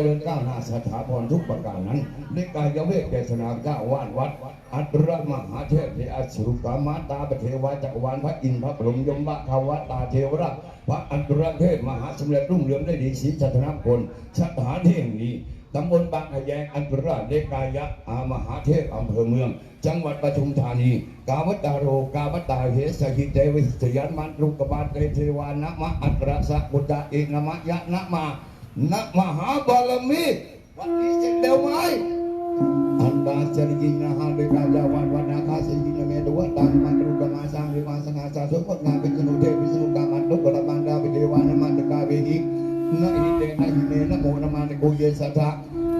เจริญก้าวหน้าสถาพรทุกประการนั้นในกายเวทเจตนาเจ้าวาดวัด อัตรมหาเทพเทอสุรุกามาตาปเทวาจักรวาลพระอินทร์พระพรหมยมบะทาวตาเทวราชพระอัตรเทพมหาสำเร็จรุ่งเรืองได้ดีศรีชัตนพลสถานที่แห่งนี้ตำบลบางขะแยงอันตรเดกายะอามหาเทพอำเภอเมือง จังหวัดปทุมธานี กาวตาโรกาวตาเหสหิเตวิสยันมันรุกบาลเตเทวานะมะอัตระสะบุตะเอกนมะยะนะมา นะมหาบารมีวันนี้เสร็จเร็วไหมอันดาจริยินะฮะเดกาจาวันวันนาคาสิยินะเมตวะตังมันรุกมาสังริมาสังอาสาสุขงานเป็นสนุเทวิสนุกามันลุกระมันดาวิเดวานะมันตกาเวหินะอินเตนะหินเนนะโมนะมันโกเยสัทธะ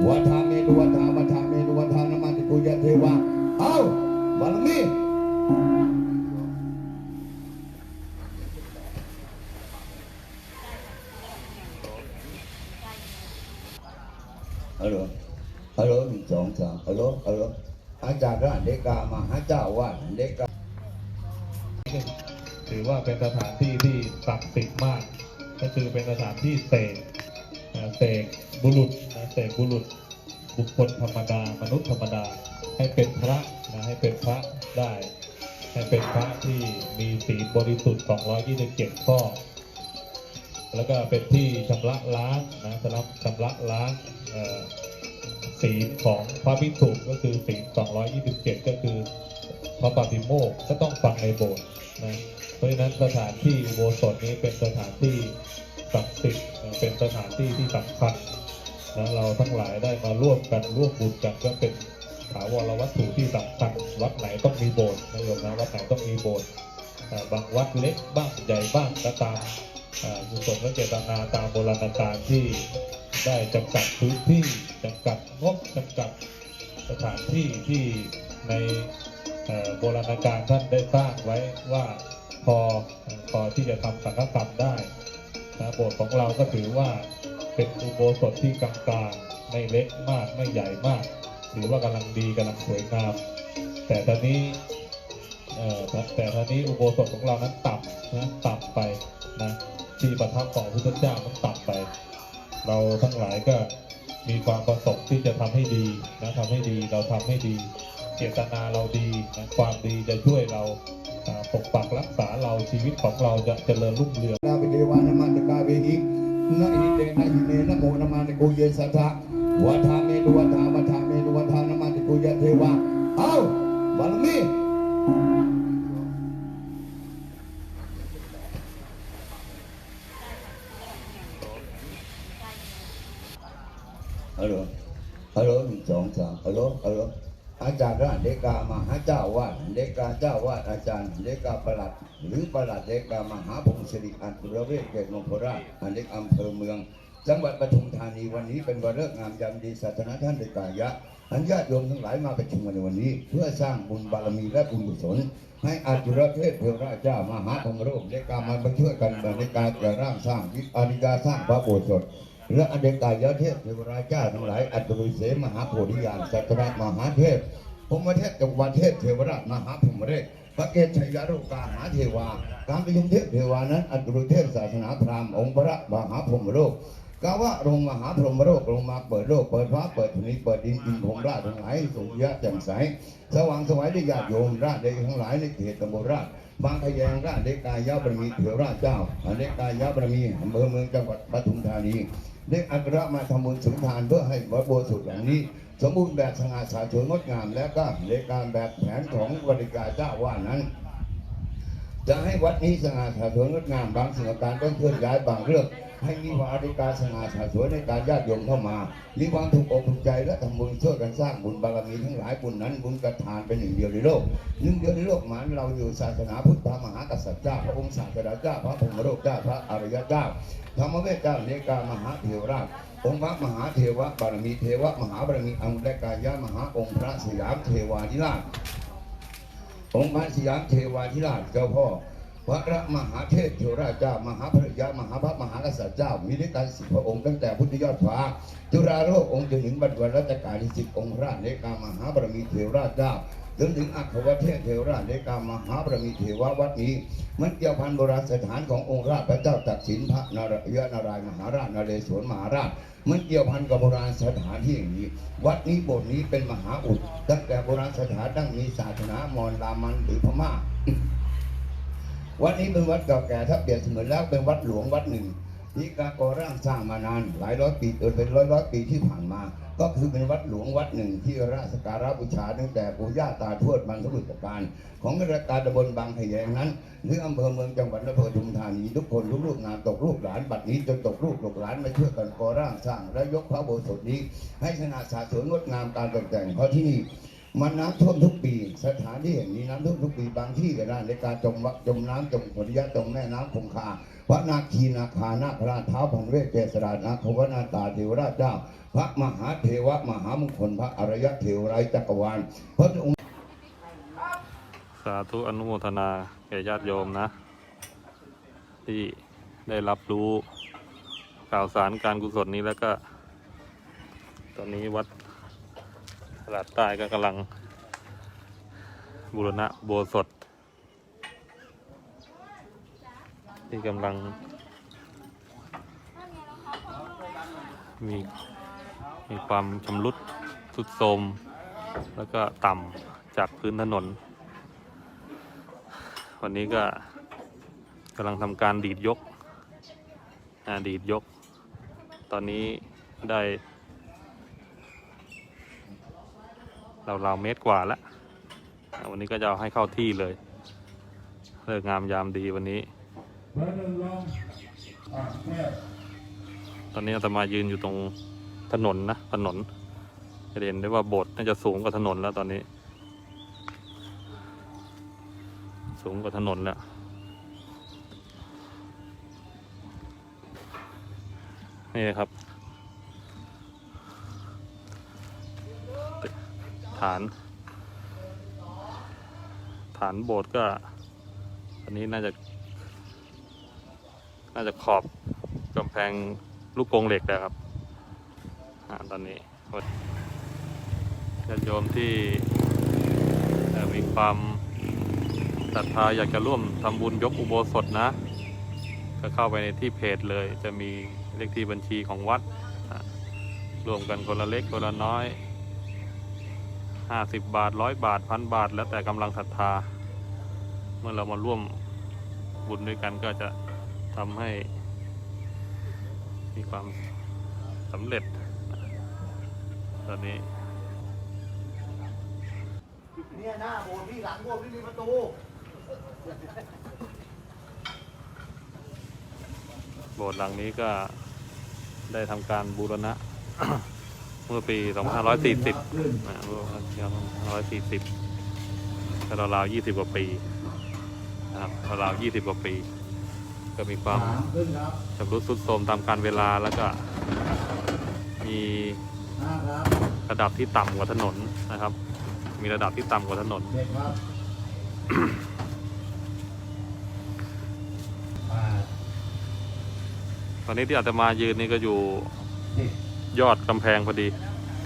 วัฏาเมตุวัฏาวัฏาเมตุวัฏานมันโกเยเทวะเอาบารมี เดกามหาเจ้าวาดเดกาถือว่าเป็นสถานที่ที่ศักดิ์สิทธิ์มาก ก็คือเป็นสถานที่เสกเสกบุรุษนะเสกบุรุษบุคคลธรรมดามนุษย์ธรรมดาให้เป็นพระนะให้เป็นพระได้ ให้เป็นพระที่มีศีลบริสุทธิ์ 227 ข้อ แล้วก็เป็นที่ชำระล้างนะสำหรับชำระล้างเอ่อ ศีลของพระภิกษุก็คือศีล227 ก็คือพระปฏิโมกก็ต้องฟังในโบสถ์นะเพราะฉะนั้นสถานที่อุโบสถนี้เป็นสถานที่ศักดิ์สิทธิ์เป็นสถานที่ที่สำคัญนะเราทั้งหลายได้มาร่วมกันร่วมบุญกันก็เป็นถาวรวัตถุที่สำคัญวัดไหนต้องมีโบสถ์นะโยมนะวัดไหนต้องมีโบสถ์อ่บางวัดเล็กบ้างใหญ่บ้างก็ตาม กุศลและเจตนาตามโบราณกาลที่ได้จำกัดพื้นที่จำกัดงบจำกัดสถานที่ที่ในโบราณกาลท่านได้สร้างไว้ว่าพอพอที่จะทำสังฆกรรมได้นะโบสถ์ของเราก็ถือว่าเป็นอุโบสถที่กลางๆไม่เล็กมากไม่ใหญ่มาก ถือว่ากำลังดีกำลังสวยงาม แต่ตอนนี้เอ่อแต่แต่ตอนนี้อุโบสถของเรานั้นต่ำนะต่ำไปนะ ที่ประทับของพระพุทธเจ้ามันต่ำไป เราทั้งหลายก็มีความประสงค์ที่จะทำให้ดีนะทำให้ดีเราทำให้ดี เจตนาเราดีนะความดีจะช่วยเราปกปักรักษาเราชีวิตของเราจะเจริญรุ่งเรืองนาเดวานมันตกาเวหินะอิเตนะหิเนนะโมนมันโกเยสัทธะวัฏา ฮัลโหลฮัลโหลหนึ่งสองสามฮัลโหลฮัลโหลอาจารย์ระเดกามหาเจ้าวาดเดกาเจ้าวาดอาจารย์เดกาประหลัด หรือประหลัดเดกามหาพงศริอันตุรเวศเกตมงคราชอันเดกอำเภอเมือง จังหวัดปทุมธานีวันนี้เป็นวันเลิกงามยามดีศาสนาท่านเดกายะอันญาติโยมทั้งหลายมาประชุมกันในวันนี้ เพื่อสร้างบุญบารมีและบุญกุศลให้อาจุรเทพเทวราชเจ้ามหาองค์โรคเดกามมาช่วยกันในการจะร่างสร้างวิอานิกาสร้างพระโบสถ์ และอเดกายเทพเทวราชเจ้าทั้งหลายอัตรุเสมหาโพธิญาณสัตระมหาเทพพรหมเทพจักรวาเทพเทวราชมหาภูมิเรศพระเกศชัยารุกาหาเทวาการประชุมเทพเทวานั้นอัตรุเทพศาสนาพราหมณ์องค์พระมหาพรหมโลกกาว่าลงมหาพรหมโลกลงมาเปิดโลกเปิดฟ้าเปิดนิเปิดดินดินของราชทั้งหลายสุริยะแจ่มใสสว่างสวัยได้ยญาติโยมราชเดชทั้งหลายในเขตตำบลราชบางขยงราชเดกายะบรมีเถรราชเจ้าอเดกายะบรมีอำเภอเมืองจังหวัดปทุมธานี ได้อักระมาทำบุญสุนทานเพื่อให้วัดโบสถ์หลังนี้ สมบูรณ์แบบสง่าสาสวยงดงาม และก็ในการแบบแผนของบริการเจ้าว่านั้น จะให้วัดนี้สง่าสาสวยงดงามบางสิ่งการต้องเคลื่อนย้ายบางเรื่อง ให้มีวาริการสง่าสาสวยในการญาติโยมเข้ามา มีความถูกอกถูกใจและทำบุญช่วยกันสร้างบุญบารมีทั้งหลายบุญนั้นบุญกระทานเป็นหนึ่งเดียวในโลกหนึ่งเดียวในโลกหมายเราอยู่ศาสนาพุทธมหากษัตริย์เจ้าพระองค์ศาสดาเจ้าพระพรหมโลกเจ้าพระอริยเจ้าธรรมเวชเจ้าเนกามหาเทวราชองค์พระมหาเทวะบารมีเทวะมหาบารมีอังและกายะมหาองค์พระสยามเทวาธิราชองค์พระสยามเทวาธิราชเจ้าพ่อ พระมหาเทพเทวราชเจ้ามหาพระยามหาพระมหากษัตริย์เจ้า มีด้วยกันสิบพระองค์ตั้งแต่พุทธยอดฟ้า จุฬาโลกองค์จนถึงบรรดารัชกาลที่สิบองค์พระเนกามหาบารมีเทวราชเจ้าจนถึงอัครวเทพเทวราชในกามหาบรมีเทววัดนี้ มันเกี่ยวพันโบราณสถานขององค์ราชพระเจ้าตักสินพระนารายนารายณ์มหาราชนเรศวรมหาราชมันเกี่ยวพันกับโบราณสถานที่อย่างนี้ วัดนี้โบสถ์นี้เป็นมหาอุดตั้งแต่โบราณสถานตั้งมีศาสนามอญรามันหรือพม่า วัดนี้เป็นวัดเก่าแก่ถ้าเปรียบเสมือนแล้วเป็นวัดหลวงวัดหนึ่งที่การก่อร่างสร้างมานานหลายร้อยปีจนเป็นร้อยร้อยปีที่ผ่านมา ก็คือเป็นวัดหลวงวัดหนึ่งที่ราชการบูชาตั้งแต่ปู่ย่าตาทวดบรรพบุรุษการของราชการตำบลบางพะแยงนั้นหรืออำเภอเมืองจังหวัดนครปฐมธานีทุกคนลูกลูกนามตกลูกหลานบัดนี้จนตกลูกลูกหลานมาช่วยกันก่อร่างสร้างและยกพระโบสถนี้ ให้ขนาดสาสวยงดงามการตกแต่งเพราะที่นี่ มันน้ำท่วมทุกปี สถานที่แห่งนี้น้ำท่วมทุกปีบางที่ก็ได้ในการจมวัดจมน้ำจมผลยะจมแม่น้ำคงคาพระนาคีนาคานาคราชเท้าพันเวทเจษรานาคาวนาตาเทวราชเจ้า พระมหาเทวะมหามงคลพระอริยเทวไรจักรวาลพระองค์สาธุอนุโมทนาแก่ญาติโยมนะ ที่ได้รับรู้ข่าวสารการกุศลนี้แล้วก็ ตอนนี้วัด ลาดใต้ก็กำลังบูรณะโบสถที่กำลัง มีมีความชำรุดทรุดโทรมแล้วก็ต่ำจากพื้นถนน วันนี้ก็กำลังทำการดีดยกดีดยก ตอนนี้ได้ ราวๆเมตรกว่าแล้ววันนี้ก็จะเอาให้เข้าที่เลยเลิกงามยามดีวันนี้ ตอนนี้อาตมายืนอยู่ตรงถนนนะถนนจะเห็นได้ว่าโบสถ์น่าจะสูงกว่าถนนแล้วตอนนี้ สูงกว่าถนนแล้วนี่ครับ ฐาน ฐานโบสถ์ก็ อันนี้น่าจะ น่าจะขอบกำแพงลูกกรงเหล็กแล้วครับอตอนนี้ญาติโยมที่มีความศรัทธาอยากจะร่วมทำบุญยกอุโบสถนะ ก็เข้าไปในที่เพจเลย จะมีเลขที่บัญชีของวัดอะรวมกันคนละเล็กคนละน้อย 50 บาทร้อยบาทพันบาท แล้วแต่กำลังศรัทธา เมื่อเรามาร่วมบุญด้วยกันก็จะทำให้ มีความสำเร็จนะตอนนี้เนี่ยหน้าโบสถ์พี่หลังโบสถ์ไม่มีประตูโบสถ์หลังนี้ก็ได้ทำการบูรณะ เมื่อปี 2540นะเมื่อปี2540ก็ราวๆ20 กว่าปีนะครับราวๆ20 กว่าปี ก็มีความชำรุดทรุดโทรมตามการเวลาแล้วก็มีระดับที่ต่ำกว่าถนนนะครับ มีระดับที่ต่ำกว่าถนนตอนนี้ที่อาตมายืนนี่ก็อยู่ ยอดกำแพงพอดี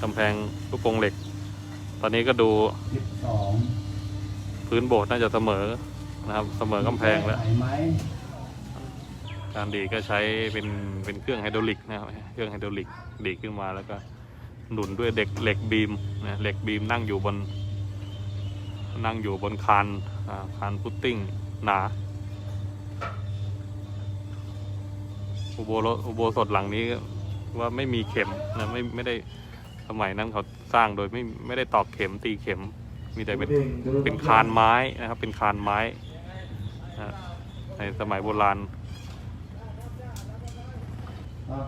กำแพงลูกกรงเหล็ก ตอนนี้ก็ดูพื้นโบสถ์น่าจะเสมอนะครับ เสมอกำแพงแล้วการดีก็ใช้เป็นเป็นเครื่องไฮดรอลิกนะครับเครื่องไฮดรอลิกดีขึ้นมาแล้วก็หนุนด้วยเด็กเหล็กบีมนะเหล็กบีมนั่งอยู่บน นั่งอยู่บนคานคานพุตติ้งหนาอุโบสถอุโบสถหลังนี้ ว่าไม่มีเข็มนะไม่ไม่ได้สมัยนั้นเขาสร้างโดยไม่ไม่ได้ตอกเข็มตีเข็ม มีแต่เป็นเป็นคานไม้นะครับ เป็นคานไม้นะในสมัยโบราณครับ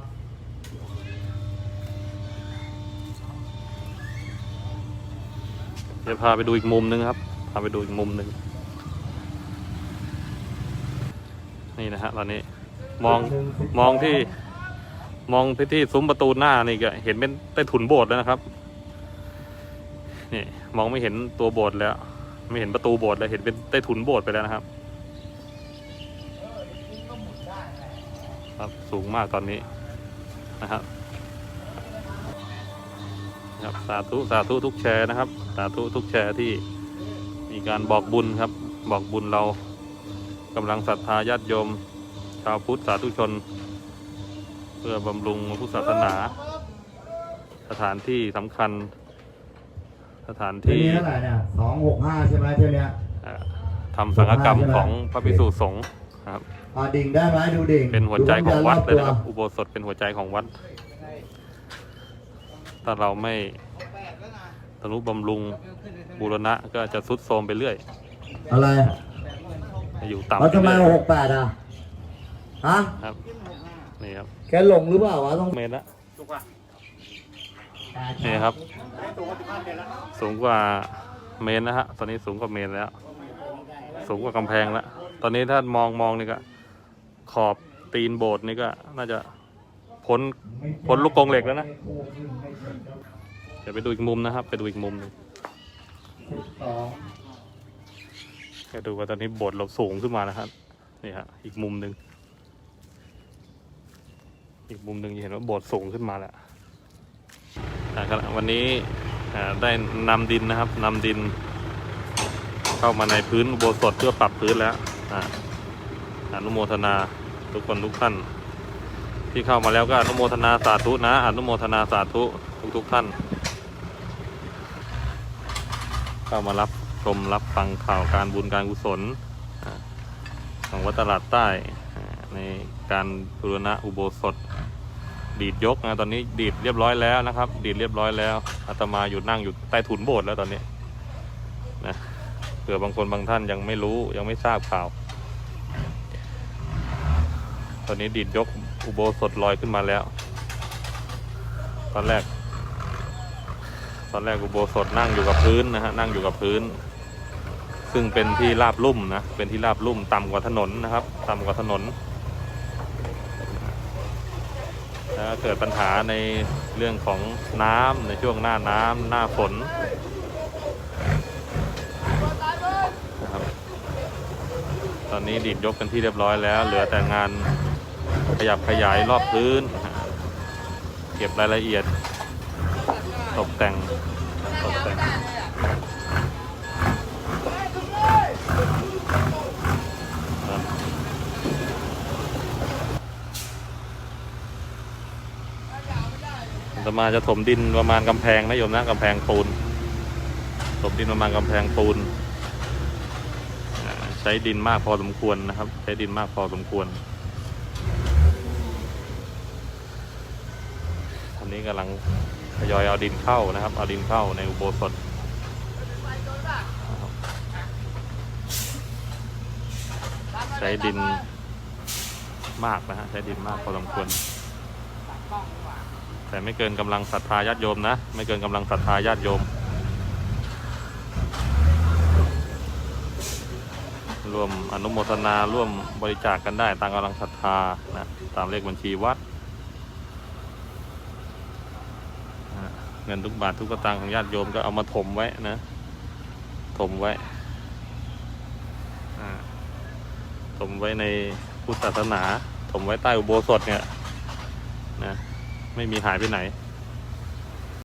เดี๋ยวพาไปดูอีกมุมนึงครับ พาไปดูอีกมุมหนึ่งนี่นะฮะตอนนี้มองมองที่ มองไปที่ซุ้มประตูหน้านี่ก็เห็นเป็นใต้ถุนโบสถ์แล้วนะครับ นี่มองไม่เห็นตัวโบสถ์แล้ว ไม่เห็นประตูโบสถ์แล้วเห็นเป็นใต้ถุนโบสถ์ไปแล้วนะครับ ครับสูงมากตอนนี้นะครับครับสาธุสาธุทุกแชร์นะครับ สาธุทุกแชร์ที่มีการบอกบุญครับ บอกบุญเรากำลังศรัทธาญาติโยม ชาวพุทธสาธุชน พื่อบำรุงพุทธศาสนา สถานที่สำคัญ สถานเที่ยวที่นี้เท่าไหร่เนี่ยสองหกห้าใช่ไหมเที่ยวเนี้ยเอ่อทำสังฆกรรมของพระภิกษุสงฆ์ครับอ่าดิ่งได้ไหมดูดิ่งเป็นหัวใจของวัดเลยนะครับดูอุโบสถเป็นหัวใจของวัด ถ้าเราไม่ตนุบำรุงบูรณะก็จะสุดโทรมไปเรื่อย อะไร อยู่ต่ำแล้วทำไมไปเรื่อยหกแปดอะ ฮะ ครับ นี่ครับ แกหลงหรือเปล่าวะต้องเมตรละนี่ครับ สูงกว่าเมตรนะฮะ ตอนนี้สูงกว่าเมตรแล้ว สูงกว่ากำแพงแล้ว ตอนนี้ถ้ามองมองนี่ก็ ขอบตีนโบสถ์นี่ก็ น่าจะพ้นพ้นลูกกรงเหล็กแล้วนะเดี๋ยวไปดูอีกมุมนะครับ ไปดูอีกมุมหนึงสองไปดูว่าตอนนี้โบสถ์เราสูงขึ้นมานะครับนี่ฮะอีกมุมหนึ่ง อีกมุมหนึ่งจะเห็นว่าโบสถ์สูงขึ้นมาแล้วนะครับวันนี้ได้นำดินนะครับนำดิน เข้ามาในพื้นโบสถ์เพื่อปรับพื้นแล้วอานุโมทนาทุกคนทุกท่าน ที่เข้ามาแล้วก็อนุโมทนาสาธุนะ อนุโมทนาสาธุทุกทุกท่าน เข้ามารับชมรับฟังข่าวการบุญการกุศลของวัดตลาดใต้ การบูรณะอุโบสถ ดีดยกนะตอนนี้ดีดเรียบร้อยแล้วนะครับ ดีดเรียบร้อยแล้วอาตมาอยู่นั่งอยู่ใต้ถุนโบสถ์แล้วตอนนี้นะเผื่อบางคนบางท่านยังไม่รู้ยังไม่ทราบข่าว ตอนนี้ดีดยกอุโบสถลอยขึ้นมาแล้ว ตอนแรก ตอนแรกอุโบสถนั่งอยู่กับพื้นนะฮะนั่งอยู่กับพื้น ซึ่งเป็นที่ราบลุ่มนะเป็นที่ราบลุ่มต่ำกว่าถนนนะครับ ต่ำกว่าถนน เกิดปัญหาในเรื่องของน้ำในช่วงหน้าน้ำหน้าฝนนะครับตอนนี้ดีดยกกันที่เรียบร้อยแล้ว เหลือแต่งานขยับขยายรอบพื้น เก็บรายละเอียดตกแต่งตกแต่งครับ อาต มาจะถมดินประมาณกำแพงนะโยมนะกำแพงปูนถมดินประมาณกำแพงปูนใช้ดินมากพอสมควรนะครับ ใช้ดินมากพอสมควรตอนนี้กำลังทยอยเอาดินเข้านะครับ เอาดินเข้าในอุโบสถใช้ดินมากนะฮะใช้ดินมากพอสมควร แต่ไม่เกินกำลังศรัทธาญาติโยมนะ ไม่เกินกำลังศรัทธาญาติโยม ร่วมอนุโมทนาร่วมบริจาคกันได้ตามกำลังศรัทธานะตามเลขบัญชีวัดเงินทุกบาททุกสตางค์ของญาติโยมก็เอามาถมไว้นะถมไว้ถมไว้ในพุทธศาสนาถมไว้ใต้อุโบสถเนี่ยนะ ไม่มีหายไปไหน